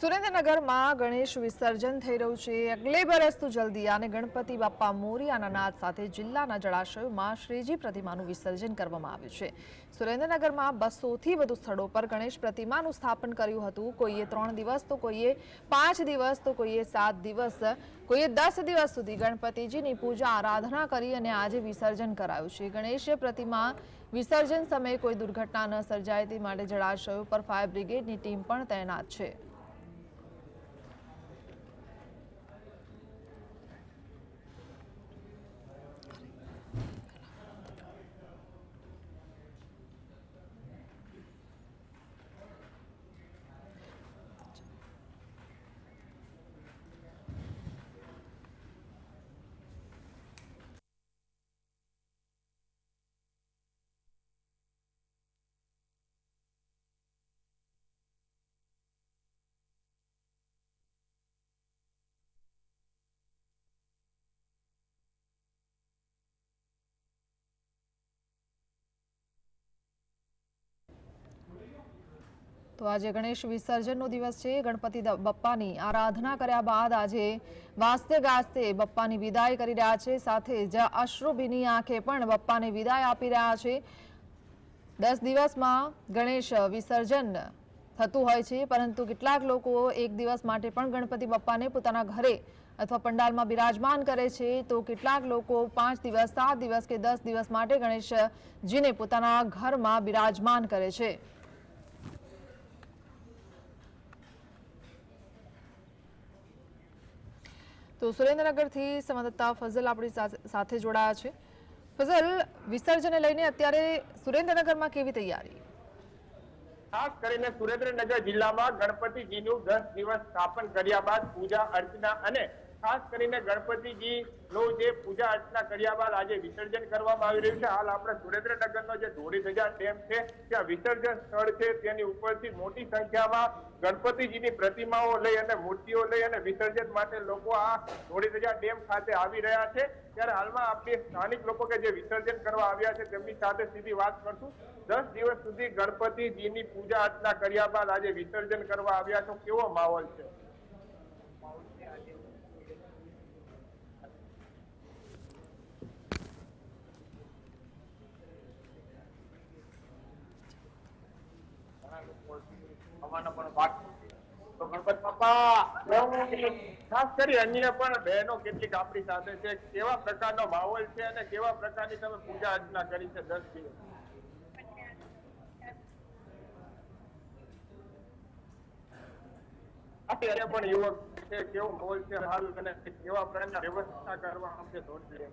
સુરેન્દ્રનગરમાં ગણેશ વિસર્જન થઈ રહ્યું છે. અગલે બરસતું જલ્દી અને ગણપતિ બાપ્પા મોરિયાના નાદ સાથે જિલ્લાના જળાશયોમાં શ્રીજી પ્રતિમાનું વિસર્જન કરવામાં આવ્યું છે. સુરેન્દ્રનગરમાં બસોથી વધુ સ્થળો પર ગણેશ પ્રતિમાનું સ્થાપન કર્યું હતું. કોઈએ ત્રણ દિવસ, તો કોઈએ પાંચ દિવસ, તો કોઈએ સાત દિવસ, કોઈએ દસ દિવસ સુધી ગણપતિજીની પૂજા, આરાધના કરી અને આજે વિસર્જન કરાયું છે. ગણેશ પ્રતિમા વિસર્જન સમયે કોઈ દુર્ઘટના ન સર્જાય, તે માટે જળાશયો પર ફાયર બ્રિગેડની ટીમ પણ તૈનાત છે. તો આજે ગણેશ વિસર્જનનો દિવસ છે. ગણપતિ બપ્પાની આરાધના કર્યા બાદ આજે વાસ્તે ગાસ્તે બપ્પાની વિદાય કરી રહ્યા છે. સાથે જ અશ્રુભીની આંખે પણ બપ્પાને વિદાય આપી રહ્યા છે. દસ દિવસમાં ગણેશ વિસર્જન થતું હોય છે, પરંતુ કેટલાક લોકો એક દિવસ માટે પણ ગણપતિ બપ્પાને પોતાના ઘરે અથવા પંડાલમાં બિરાજમાન કરે છે. તો કેટલાક લોકો પાંચ દિવસ, સાત દિવસ કે દસ દિવસ માટે ગણેશજીને પોતાના ઘરમાં બિરાજમાન કરે છે. તો સુરેન્દ્રનગરથી સંવાદદાતા ફઝલ આપણી સાથે- જોડાયા છે. ફઝલ, વિસર્જનને લઈને અત્યારે સુરેન્દ્રનગરમાં કેવી તૈયારી? ખાસ કરીને સુરેન્દ્રનગર જિલ્લામાં ગણપતિજીનું દસ દિવસ સ્થાપન કર્યા બાદ પૂજા અર્ચના અને ખાસ કરીને ગણપતિજી નો જે પૂજા અર્ચના કર્યા બાદ આજે વિસર્જન કરવામાં આવી રહ્યું છે. હાલ આપણે સુરેન્દ્રનગરનો જે ધોળી ધજા ડેમ છે ત્યાં વિસર્જન સ્થળ છે, તેની ઉપરથી મોટી સંખ્યામાં ગણપતિજીની પ્રતિમાઓ લઈ અને મૂર્તિઓ લઈ અને વિસર્જન માટે લોકો આ ધોળી ધજા ડેમ ખાતે આવી રહ્યા છે. ત્યારે હાલમાં આપણે સ્થાનિક લોકો કે જે વિસર્જન કરવા આવ્યા છે, તેમની સાથે સીધી વાત કરશું. દસ દિવસ સુધી ગણપતિજીની પૂજા અર્ચના કર્યા બાદ આજે વિસર્જન કરવા આવ્યા છો. કેવો માહોલ છે? આવવાનો પણ ભાગ તો ગણપત બાપા, ખાસ કરી અન્ય પણ બહેનો કેટલીક આપણી સાથે છે, કેવા પ્રકારનો માહોલ છે અને કેવા પ્રકારની તમે પૂજા અર્ચના કરી છે દસ દિવસ અત્યારે પણ યુવક છે, કેવો માહોલ છે, હાલ અને કેવા પ્રકારના વ્યવસ્થા કરવા આવશે ધોરણે?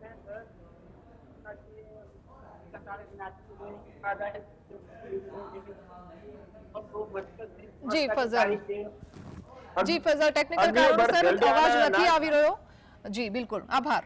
જી ફઝલ. જી ફઝલ ટેકનિકલ કારણોસર અવાજ નથી આવી રહ્યો. જી બિલકુલ. આભાર.